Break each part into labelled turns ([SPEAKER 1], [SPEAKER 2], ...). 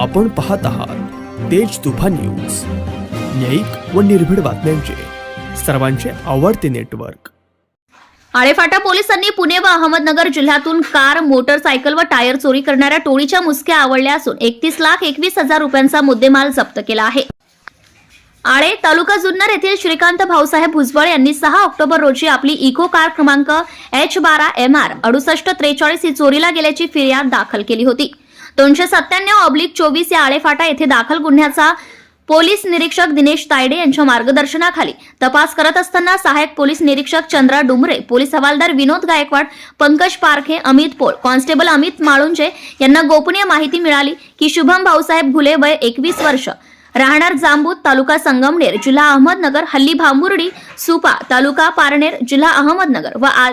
[SPEAKER 1] आपण पाहत आहात तेज तुफा न्यूज. न्यायिक व निर्भीड बातम्यांचे. सर्वांचे आवडते नेटवर्क.
[SPEAKER 2] आळेफाटा पोलिसांनी पुणे व अहमदनगर जिल्ह्यातून कार मोटरसायकल व टायर चोरी करणाऱ्या टोळीच्या मुसक्या आवडल्या असून एकतीस लाख एकवीस हजार रुपयांचा मुद्देमाल जप्त केला आहे. आळे तालुका जुन्नर येथील श्रीकांत भाऊसाहेब भुजबळ यांनी सहा ऑक्टोबर रोजी आपली इको कार क्रमांक एच बारा एम आर अडुसष्ट त्रेचाळीस ही चोरीला गेल्याची फिर्याद दाखल केली होती. दोनशे सत्त्याण्णव ऑब्लिक चोवीस या आळेफाटा येथे दाखल गुन्ह्याचा पोलीस निरीक्षक दिनेश तायडे यांच्या मार्गदर्शनाखाली तपास करत असताना सहाय्यक पोलीस निरीक्षक चंद्रा डुमरे पोलीस हवालदार विनोद गायकवाड पंकज पारखे अमित पोळ कॉन्स्टेबल अमित माळुंजे यांना गोपनीय माहिती मिळाली की शुभम भाऊसाहेब घुले वय एकवीस वर्ष राहणार जांबूत तालुका संगमनेर जिल्हा अहमदनगर हल्ली भांबुर्डी सुपा तालुका पारनेर जिल्हा अहमदनगर व आ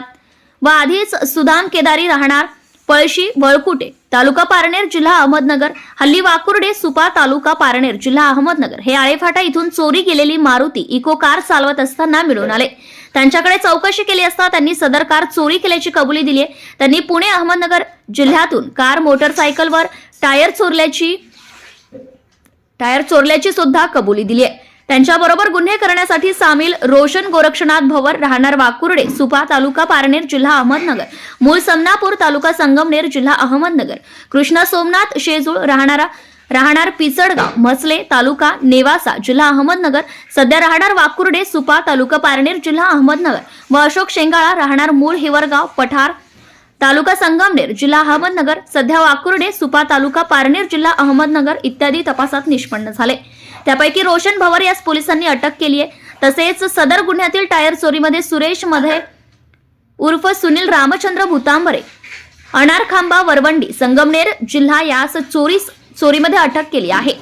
[SPEAKER 2] व आधीच सुदाम केदारी राहणार पळशी वळकुटे. तालुका पारनेर जिल्हा अहमदनगर हल्ली वाकुर्डे सुपा तालुका पारनेर जिल्हा अहमदनगर. हे आळेफाटा इथून चोरी गेलेली मारुती इको कार चालवत असताना मिळून आले. त्यांच्याकडे चौकशी केली असता त्यांनी सदर कार चोरी केल्याची कबुली दिली आहे त्यांनी पुणे अहमदनगर जिल्ह्यातून कार मोटरसायकलवर टायर चोरल्याची टायर चोरल्याची सुद्धा कबुली दिली आहे त्यांच्याबरोबर गुन्हे करण्यासाठी सामील रोशन गोरक्षनाथ भवर राहणार वाकुर्डे सुपा तालुका पारनेर जिल्हा अहमदनगर मूळ समनापूर तालुका संगमनेर जिल्हा अहमदनगर कृष्णा सोमनाथ शेजूळ राहणारा राहणार पिचडगाव म्हसले तालुका नेवासा जिल्हा अहमदनगर सध्या राहणार वाकुर्डे सुपा तालुका पारनेर जिल्हा अहमदनगर व अशोक शेंगाळा राहणार मूळ हिवरगाव पठार तालुका संगमनेर जिल्हा अहमदनगर सध्या वाकुर्डे सुपा तालुका पारनेर जिल्हा अहमदनगर इत्यादी तपासात निष्पन्न झाले. त्यापैकी रोशन भवर यास पोलिसांनी अटक केली आहे. तसेच सदर गुन्ह्यातील टायर चोरीमध्ये सुरेशमध्ये उर्फ सुनील रामचंद्र भुतांबरे अनारखांबा वरवंडी संगमनेर जिल्हा यास चोरी चोरीमध्ये अटक केली आहे.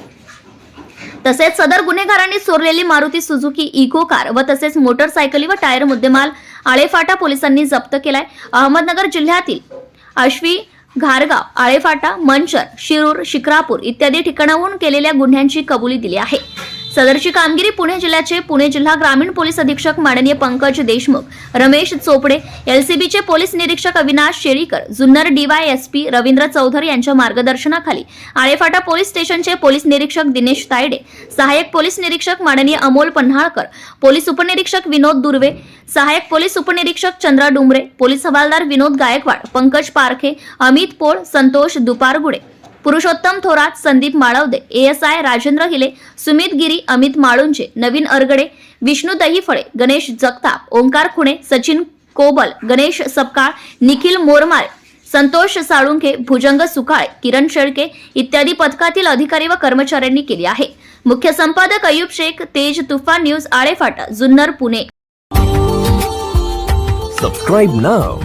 [SPEAKER 2] तसेच सदर गुन्हेगारांनी चोरलेली मारुती सुझुकी इको कार व तसेच मोटरसायकली व टायर मुद्देमाल आळेफाटा पोलिसांनी जप्त केलाय. अहमदनगर जिल्ह्यातील आश्वी घारगाव आळेफाटा मंचर शिरूर शिक्रापूर इत्यादी ठिकाणाहून केलेल्या गुन्ह्यांची कबुली दिली आहे. सदरची कामगिरी पुणे जिल्ह्याचे पुणे जिल्हा ग्रामीण पोलीस अधीक्षक माननीय पंकज देशमुख रमेश चोपडे एलसीबीचे पोलीस निरीक्षक अविनाश शेरीकर जुन्नर डीवायएसपी रवींद्र चौधरी यांच्या मार्गदर्शनाखाली आळेफाटा पोलीस स्टेशनचे पोलीस निरीक्षक दिनेश तायडे सहाय्यक पोलीस निरीक्षक माननीय अमोल पन्हाळकर पोलीस उपनिरीक्षक विनोद दुर्वे सहाय्यक पोलीस उपनिरीक्षक चंद्रा डुमरे पोलीस हवालदार विनोद गायकवाड पंकज पारखे अमित पोळ संतोष दुपारगुडे. पुरुषोत्तम थोरात संदीप माळवदे एएसआय राजेंद्र हिले सुमित गिरी अमित माळुंजे नवीन अरगडे विष्णू दहीफळे गणेश जगताप ओंकार खुणे सचिन कोबल गणेश सपकाळ निखिल मोरमाळे संतोष साळुंखे भुजंग सुकाळे किरण शेळके इत्यादी पथकातील अधिकारी व कर्मचाऱ्यांनी केली आहे. मुख्य संपादक Ayub Shaikh Tej Toofan news Alephata Junnar Pune.
[SPEAKER 3] Subscribe now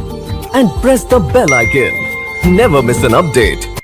[SPEAKER 3] and press the bell icon never miss an update